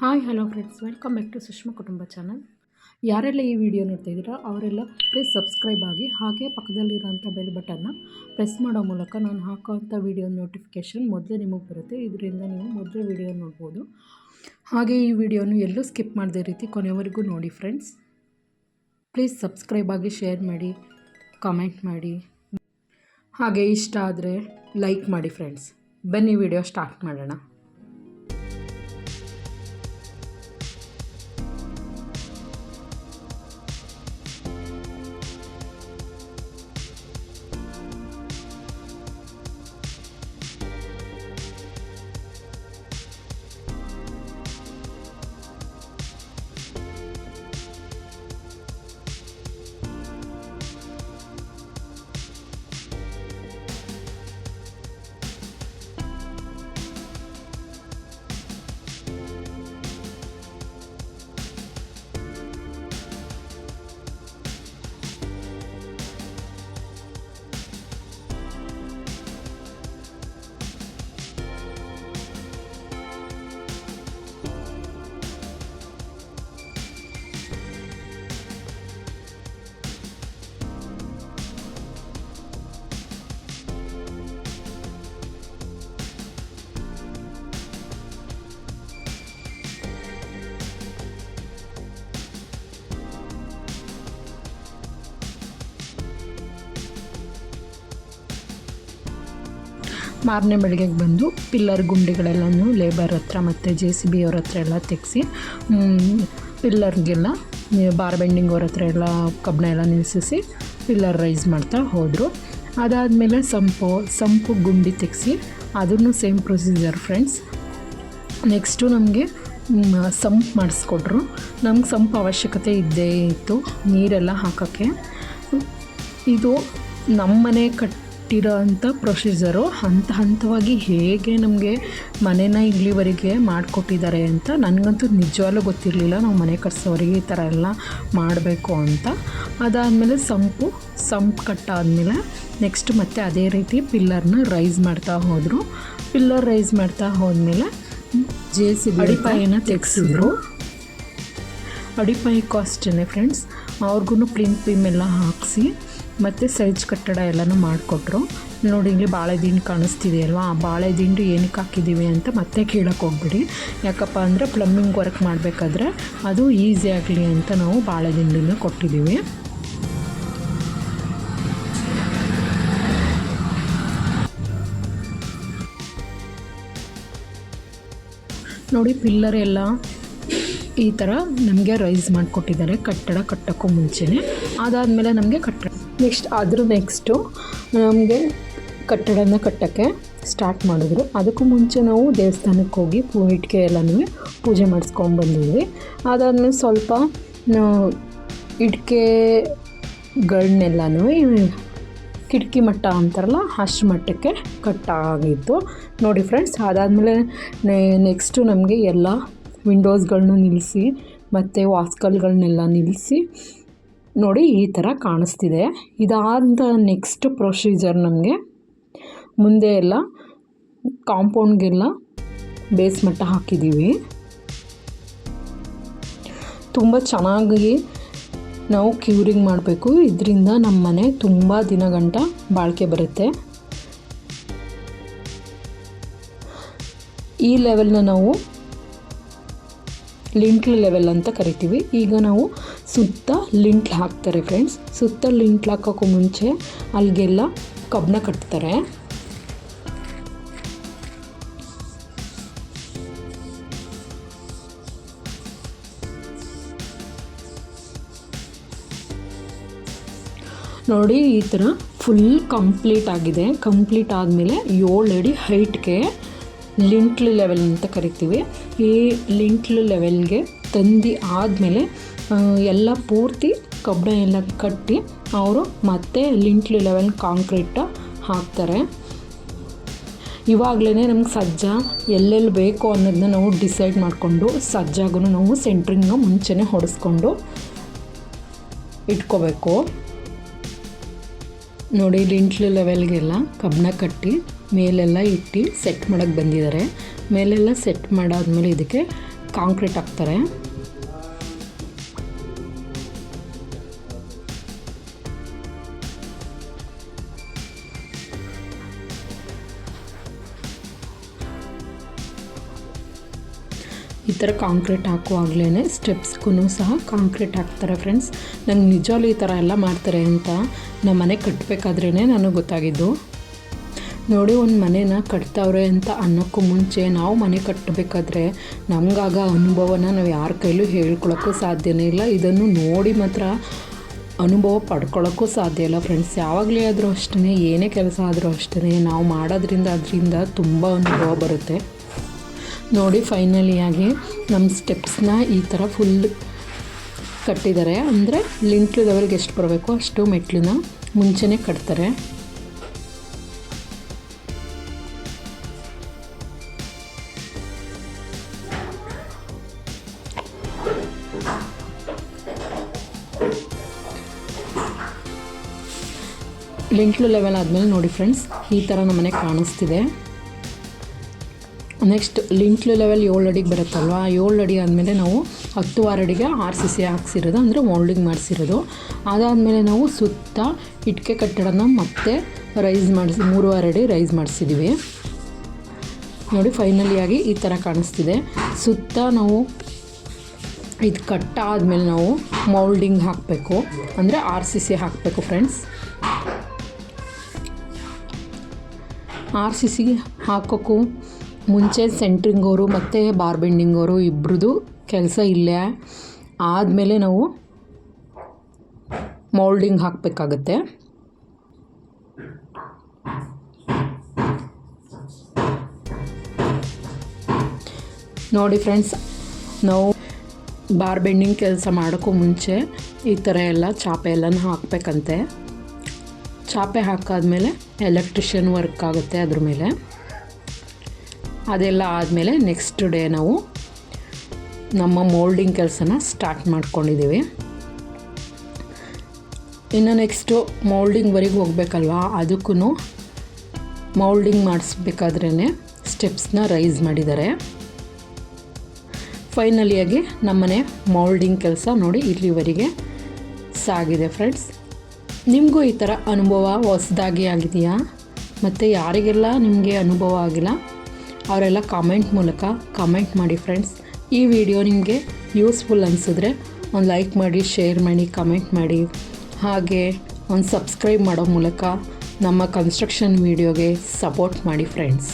Hi, hello friends welcome back to Sushma ಕುಟುಂಬ channel ಯಾರೆಲ್ಲ ಈ ವಿಡಿಯೋ ನೋಡ್ತಾ ಇದ್ದೀರಾ, ಅವರೆಲ್ಲ ಪ್ಲೀಸ್ ಸಬ್ಸ್ಕ್ರೈಬ್ ಆಗಿ, ಹಾಗೆ ಪಕ್ಕದಲ್ಲಿರೋಂಥ ಬೆಲ್ ಬಟನ್ನ ಪ್ರೆಸ್ ಮಾಡೋ ಮೂಲಕ ನಾನು ಹಾಕೋವಂಥ ವಿಡಿಯೋ ನೋಟಿಫಿಕೇಷನ್ ಮೊದಲೇ ನಿಮಗೆ ಬರುತ್ತೆ. ಇದರಿಂದ ನೀವು ಮೊದಲೇ ವಿಡಿಯೋ ನೋಡ್ಬೋದು. ಹಾಗೆ ಈ ವಿಡಿಯೋನು ಎಲ್ಲೂ ಸ್ಕಿಪ್ ಮಾಡದೇ ರೀತಿ ಕೊನೆವರೆಗೂ ನೋಡಿ ಫ್ರೆಂಡ್ಸ್ ಪ್ಲೀಸ್ ಸಬ್ಸ್ಕ್ರೈಬ್ ಆಗಿ ಶೇರ್ ಮಾಡಿ ಕಾಮೆಂಟ್ ಮಾಡಿ. ಹಾಗೆ ಇಷ್ಟ ಆದರೆ ಲೈಕ್ ಮಾಡಿ ಫ್ರೆಂಡ್ಸ್ ಬನ್ನಿ ವಿಡಿಯೋ ಸ್ಟಾರ್ಟ್ ಮಾಡೋಣ. ಮಾರನೇ ಬೆಳಗ್ಗೆಗೆ ಬಂದು ಪಿಲ್ಲರ್ ಗುಂಡಿಗಳೆಲ್ಲನೂ ಲೇಬರ್ ಹತ್ರ ಮತ್ತು ಜೆ ಸಿ ಬಿ ಅವ್ರ ಹತ್ರ ಎಲ್ಲ ತೆಗೆಸಿ ಪಿಲ್ಲರ್ಗೆಲ್ಲ, ಬಾರ್ ಬೆಂಡಿಂಗ್ ಅವ್ರ ಹತ್ರ ಎಲ್ಲ ಕಬ್ಬಣ ಎಲ್ಲ ನಿಲ್ಲಿಸಿ ಪಿಲ್ಲರ್ ರೈಸ್ ಮಾಡ್ತಾ ಹೋದರು. ಅದಾದಮೇಲೆ ಸಂಪು ಸಂಪು ಗುಂಡಿ ತೆಗೆಸಿ ಅದನ್ನು ಸೇಮ್ ಪ್ರೊಸೀಜರ್ ಫ್ರೆಂಡ್ಸ್. ನೆಕ್ಸ್ಟು ನಮಗೆ ಸಂಪ್ ಮಾಡಿಸ್ಕೊಟ್ರು. ನಮ್ಗೆ ಸಂಪ್ ಅವಶ್ಯಕತೆ ಇದ್ದೇ ಇತ್ತು, ನೀರೆಲ್ಲ ಹಾಕೋಕ್ಕೆ. ಇದು ನಮ್ಮನೆ ಕಟ್ಟಿರೋ ಅಂಥ ಪ್ರೊಸೀಜರು ಹಂತ ಹಂತವಾಗಿ ಹೇಗೆ ನಮಗೆ ಮನೇನ ಇಲ್ಲಿವರೆಗೆ ಮಾಡಿಕೊಟ್ಟಿದ್ದಾರೆ ಅಂತ ನನಗಂತೂ ನಿಜವಾಗ್ಲೂ ಗೊತ್ತಿರಲಿಲ್ಲ. ನಾವು ಮನೆ ಕಟ್ಸೋರಿಗೆ ಈ ಥರ ಎಲ್ಲ ಮಾಡಬೇಕು ಅಂತ. ಅದಾದಮೇಲೆ ಸಂಪು ಸಂಪ್ ಕಟ್ಟಾದಮೇಲೆ ನೆಕ್ಸ್ಟ್ ಮತ್ತೆ ಅದೇ ರೀತಿ ಪಿಲ್ಲರ್ನ ರೈಸ್ ಮಾಡ್ತಾ ಹೋದರು. ಪಿಲ್ಲರ್ ರೈಸ್ ಮಾಡ್ತಾ ಹೋದ್ಮೇಲೆ ಜೆ ಸಿ ಅಡಿಪಾಯನ ತೆಗೆಸಿದ್ರು. ಅಡಿಪಾಯಕ್ಕೂ ಅಷ್ಟೇ ಫ್ರೆಂಡ್ಸ್ ಅವ್ರಿಗೂ ಪ್ಲಿಂಟ್ ಪಿಮ್ ಎಲ್ಲ ಹಾಕಿಸಿ ಮತ್ತು ಸೈಜ್ ಕಟ್ಟಡ ಎಲ್ಲನೂ ಮಾಡಿಕೊಟ್ರು. ನೋಡಿ, ಇಲ್ಲಿ ಬಾಳೆ ದಿಂಡು ಕಾಣಿಸ್ತಿದೆ ಅಲ್ವಾ? ಆ ಬಾಳೆ ದಿಂಡು ಏನಕ್ಕೆ ಹಾಕಿದ್ದೀವಿ ಅಂತ ಮತ್ತೆ ಕೇಳೋಕೆ ಹೋಗ್ಬಿಡಿ. ಯಾಕಪ್ಪ ಅಂದರೆ ಪ್ಲಮ್ಮಿಂಗ್ ವರ್ಕ್ ಮಾಡಬೇಕಾದ್ರೆ ಅದು ಈಸಿ ಆಗಲಿ ಅಂತ ನಾವು ಬಾಳೆ ದಿಂಡನ್ನು ಕೊಟ್ಟಿದ್ದೀವಿ. ನೋಡಿ ಪಿಲ್ಲರ್ ಎಲ್ಲ ಈ ಥರ ನಮಗೆ ರೈಸ್ ಮಾಡಿಕೊಟ್ಟಿದ್ದಾರೆ. ಕಟ್ಟಡ ಕಟ್ಟೋಕ್ಕೂ ಮುಂಚೆನೇ. ಅದಾದಮೇಲೆ ನಮಗೆ ಕಟ್ಟಡ ನೆಕ್ಸ್ಟ್ ಅದ್ರ ನೆಕ್ಸ್ಟು ನಮಗೆ ಕಟ್ಟಡನ ಕಟ್ಟೋಕ್ಕೆ ಸ್ಟಾರ್ಟ್ ಮಾಡಿದ್ರು. ಅದಕ್ಕೂ ಮುಂಚೆ ನಾವು ದೇವಸ್ಥಾನಕ್ಕೆ ಹೋಗಿ ಪೂ ಇಟ್ಟಿಗೆ ಎಲ್ಲನೂ ಪೂಜೆ ಮಾಡಿಸ್ಕೊಂಬಂದಿದ್ವಿ ಅದಾದಮೇಲೆ ಸ್ವಲ್ಪ ಇಟ್ಕೆಗಳನ್ನೆಲ್ಲನೂ ಕಿಟಕಿ ಮಟ್ಟ ಅಂತಾರಲ್ಲ ಅಷ್ಟು ಮಟ್ಟಕ್ಕೆ ಕಟ್ಟಾಗಿತ್ತು ನೋಡಿ ಫ್ರೆಂಡ್ಸ್ ಅದಾದಮೇಲೆ ನೆಕ್ಸ್ಟು ನಮಗೆ ಎಲ್ಲ ವಿಂಡೋಸ್ಗಳನ್ನೂ ನಿಲ್ಲಿಸಿ ಮತ್ತು ವಾಸ್ಕಲ್ಗಳನ್ನೆಲ್ಲ ನಿಲ್ಲಿಸಿ ನೋಡಿ ಈ ಥರ ಕಾಣಿಸ್ತಿದೆ. ಇದಾದ ನೆಕ್ಸ್ಟ್ ಪ್ರೊಸೀಜರ್ ನಮಗೆ. ಮುಂದೆ ಎಲ್ಲ ಕಾಂಪೌಂಡ್ಗೆಲ್ಲ ಬೇಸ್ ಮಟ್ಟ ಹಾಕಿದ್ದೀವಿ ತುಂಬ ಚೆನ್ನಾಗಿ ನಾವು ಕ್ಯೂರಿಂಗ್ ಮಾಡಬೇಕು. ಇದರಿಂದ ನಮ್ಮ ಮನೆ ತುಂಬ ದಿನಗಂಟ ಬಾಳಿಕೆ ಬರುತ್ತೆ. ಈ ಲೆವೆಲ್ನ ನಾವು ಲಿಂಟ್ಲ್ ಲೆವೆಲ್ ಅಂತ ಕರಿತೀವಿ. ಈಗ ನಾವು ಸುತ್ತ ಲಿಂಟ್ಲ್ ಹಾಕ್ತಾರೆ ಫ್ರೆಂಡ್ಸ್ ಸುತ್ತ ಲಿಂಟ್ಲ್ ಹಾಕೋಕ್ಕೂ ಮುಂಚೆ ಅಲ್ಲಿಗೆಲ್ಲ ಕಬ್ಬನ್ನ ಕಟ್ತಾರೆ. ನೋಡಿ ಈ ಥರ ಫುಲ್ ಕಂಪ್ಲೀಟ್ ಆಗಿದೆ. ಕಂಪ್ಲೀಟ್ ಆದಮೇಲೆ ಏಳು ಅಡಿ ಹೈಟ್ಗೆ ಲಿಂಟ್ಲ್ ಲೆವೆಲ್ ಅಂತ ಕರಿತೀವಿ. ಈ ಲಿಂಟ್ಲ್ ಲೆವೆಲ್ಗೆ ತಂದು ಆದಮೇಲೆ ಎಲ್ಲ ಪೂರ್ತಿ ಕಬ್ಬಣ ಎಲ್ಲ ಕಟ್ಟಿ ಅವರು ಮತ್ತೆ ಲಿಂಟ್ಲ್ ಲೆವೆಲ್ ಕಾಂಕ್ರೀಟ್ ಹಾಕ್ತಾರೆ. ಇವಾಗಲೇ ನಮ್ಗೆ ಸಜ್ಜ ಎಲ್ಲೆಲ್ಲಿ ಬೇಕು ಅನ್ನೋದನ್ನ ನಾವು ಡಿಸೈಡ್ ಮಾಡಿಕೊಂಡು ಸಜ್ಜಾಗೂ ನಾವು ಸೆಂಟ್ರಿಂಗ್ನ ಮುಂಚೆನೇ ಹೊಡೆಸ್ಕೊಂಡು ಇಟ್ಕೋಬೇಕು. ನೋಡಿ, ಲಿಂಟ್ಲು ಲೆವೆಲ್ಗೆಲ್ಲ ಕಬ್ಬಣ ಕಟ್ಟಿ ಮೇಲೆಲ್ಲ ಇಟ್ಟು ಸೆಟ್ ಮಾಡೋಕ್ಕೆ ಬಂದಿದ್ದಾರೆ. ಮೇಲೆಲ್ಲ ಸೆಟ್ ಮಾಡಾದ್ಮೇಲೆ ಇದಕ್ಕೆ ಕಾಂಕ್ರೀಟ್ ಹಾಕ್ತಾರೆ. ಈ ಥರ ಕಾಂಕ್ರೀಟ್ ಹಾಕುವಾಗಲೇ ಸ್ಟೆಪ್ಸ್ಗೂ ಸಹ ಕಾಂಕ್ರೀಟ್ ಹಾಕ್ತಾರೆ ಫ್ರೆಂಡ್ಸ್ ನಂಗೆ ನಿಜವಾಗ್ಲೂ ಈ ಥರ ಎಲ್ಲ ಮಾಡ್ತಾರೆ ಅಂತ ನಮ್ಮ ಮನೆ ಕಟ್ಟಬೇಕಾದ್ರೇ ನನಗೆ ಗೊತ್ತಾಗಿದ್ದು. ನೋಡಿ, ಒಂದು ಮನೇನ ಕಟ್ತಾವ್ರೆ ಅಂತ ಅನ್ನೋಕ್ಕೂ ಮುಂಚೆ ನಾವು ಮನೆ ಕಟ್ಟಬೇಕಾದ್ರೆ ನಮಗಾಗ ಅನುಭವನ ನಾವು ಯಾರ ಕೈಲೂ ಹೇಳ್ಕೊಳಕ್ಕೂ ಸಾಧ್ಯನೇ ಇಲ್ಲ. ಇದನ್ನು ನೋಡಿ ಮಾತ್ರ ಅನುಭವ ಪಡ್ಕೊಳ್ಳೋಕ್ಕೂ ಸಾಧ್ಯ ಇಲ್ಲ ಫ್ರೆಂಡ್ಸ್ ಯಾವಾಗಲೇ ಆದರೂ ಅಷ್ಟೇ ಏನೇ ಕೆಲಸ ಆದರೂ ಅಷ್ಟೇ ನಾವು ಮಾಡೋದ್ರಿಂದ ಅದರಿಂದ ತುಂಬ ಅನುಭವ ಬರುತ್ತೆ. ನೋಡಿ ಫೈನಲಿಯಾಗಿ ನಮ್ಮ ಸ್ಟೆಪ್ಸ್ನ ಈ ಥರ ಫುಲ್ ಕಟ್ಟಿದ್ದಾರೆ. ಅಂದರೆ ಲಿಂಟ್ಲು ಲೆವೆಲ್ಗೆ ಎಷ್ಟು ಬರಬೇಕು, ಅಷ್ಟು ಮೆಟ್ಲನ್ನ ಮುಂಚೆನೇ ಕಟ್ತಾರೆ. ಲಿಂಟ್ಲು ಲೆವೆಲ್ ಆದಮೇಲೆ ನೋಡಿ ಫ್ರೆಂಡ್ಸ್ ಈ ಥರ ನಮ್ಮನೆ ಕಾಣಿಸ್ತಿದೆ. ನೆಕ್ಸ್ಟ್ ಲಿಂಟ್ಲು ಲೆವೆಲ್ ಏಳು ಅಡಿಗೆ ಬರುತ್ತಲ್ವ? ಏಳು ಅಡಿ ಆದಮೇಲೆ ನಾವು ಹತ್ತು ಅಡಿಗೆ ಆರ್ ಸಿ ಸಿ ಹಾಕ್ಸಿರೋದು, ಅಂದರೆ ಮೋಲ್ಡಿಂಗ್ ಮಾಡಿಸಿರೋದು. ಅದಾದಮೇಲೆ ನಾವು ಸುತ್ತ ಇಟ್ಕೆ ಕಟ್ಟಡನ ಮತ್ತೆ ರೈಸ್ ಮಾಡಿಸಿ, ಮೂರು ಅಡಿ ರೈಸ್ ಮಾಡಿಸಿದ್ದೀವಿ ನೋಡಿ ಫೈನಲಿಯಾಗಿ ಈ ಥರ ಕಾಣಿಸ್ತಿದೆ. ಸುತ್ತ ನಾವು ಇದು ಕಟ್ಟಾದಮೇಲೆ ನಾವು ಮೌಲ್ಡಿಂಗ್ ಹಾಕಬೇಕು, ಅಂದರೆ ಆರ್ ಸಿ ಸಿ ಹಾಕಬೇಕು ಫ್ರೆಂಡ್ಸ್ ಆರ್ ಸಿ ಸಿ ಹಾಕೋಕ್ಕೂ ಮುಂಚೆ ಸೆಂಟ್ರಿಂಗ್ ಅವರು ಮತ್ತು ಬಾರ್ ಬೆಂಡಿಂಗ್ ಅವರು ಇಬ್ರದ್ದು ಕೆಲಸ ಇಲ್ಲೇ. ಆದಮೇಲೆ ನಾವು ಮೌಲ್ಡಿಂಗ್ ಹಾಕಬೇಕಾಗತ್ತೆ. ನೋಡಿ ಫ್ರೆಂಡ್ಸ್, ನಾವು ಬಾರ್ ಬೆಂಡಿಂಗ್ ಕೆಲಸ ಮಾಡೋಕ್ಕೂ ಮುಂಚೆ ಈ ಥರ ಎಲ್ಲ ಚಾಪೆ ಎಲ್ಲನೂ ಹಾಕಬೇಕಂತೆ. ಚಾಪೆ ಹಾಕಾದ್ಮೇಲೆ ಎಲೆಕ್ಟ್ರಿಷಿಯನ್ ವರ್ಕ್ ಆಗುತ್ತೆ ಅದ್ರ ಮೇಲೆ. ಅದೆಲ್ಲ ಆದಮೇಲೆ ನೆಕ್ಸ್ಟ್ ಡೇ ನಾವು ನಮ್ಮ ಮೋಲ್ಡಿಂಗ್ ಕೆಲಸನ ಸ್ಟಾರ್ಟ್ ಮಾಡ್ಕೊಂಡಿದ್ದೀವಿ. ಇನ್ನು ನೆಕ್ಸ್ಟು ಮೌಲ್ಡಿಂಗ್ವರೆಗೆ ಹೋಗ್ಬೇಕಲ್ವಾ? ಅದಕ್ಕೂ ಮೌಲ್ಡಿಂಗ್ ಮಾಡಿಸ್ಬೇಕಾದ್ರೇ ಸ್ಟೆಪ್ಸ್ನ ರೈಸ್ ಮಾಡಿದ್ದಾರೆ. ಫೈನಲಿಯಾಗಿ ನಮ್ಮನೆ ಮೌಲ್ಡಿಂಗ್ ಕೆಲಸ ನೋಡಿ ಇಲ್ಲಿವರೆಗೆ ಸಾಗಿದೆ ಫ್ರೆಂಡ್ಸ್ ನಿಮಗೂ ಈ ಥರ ಅನುಭವ ಹೊಸದಾಗಿ ಆಗಿದೆಯಾ? ಮತ್ತು ಯಾರಿಗೆಲ್ಲ ನಿಮಗೆ ಅನುಭವ ಆಗಿಲ್ಲ? ಅವರೆಲ್ಲ ಕಾಮೆಂಟ್ ಮೂಲಕ ಕಾಮೆಂಟ್ ಮಾಡಿ ಫ್ರೆಂಡ್ಸ್ ಈ ವಿಡಿಯೋ ನಿಮಗೆ ಯೂಸ್ಫುಲ್ ಅನಿಸಿದ್ರೆ ಒಂದು ಲೈಕ್ ಮಾಡಿ ಶೇರ್ ಮಾಡಿ ಕಮೆಂಟ್ ಮಾಡಿ. ಹಾಗೆ ಒಂದು ಸಬ್ಸ್ಕ್ರೈಬ್ ಮಾಡೋ ಮೂಲಕ ನಮ್ಮ ಕನ್ಸ್ಟ್ರಕ್ಷನ್ ವಿಡಿಯೋಗೆ ಸಪೋರ್ಟ್ ಮಾಡಿ ಫ್ರೆಂಡ್ಸ್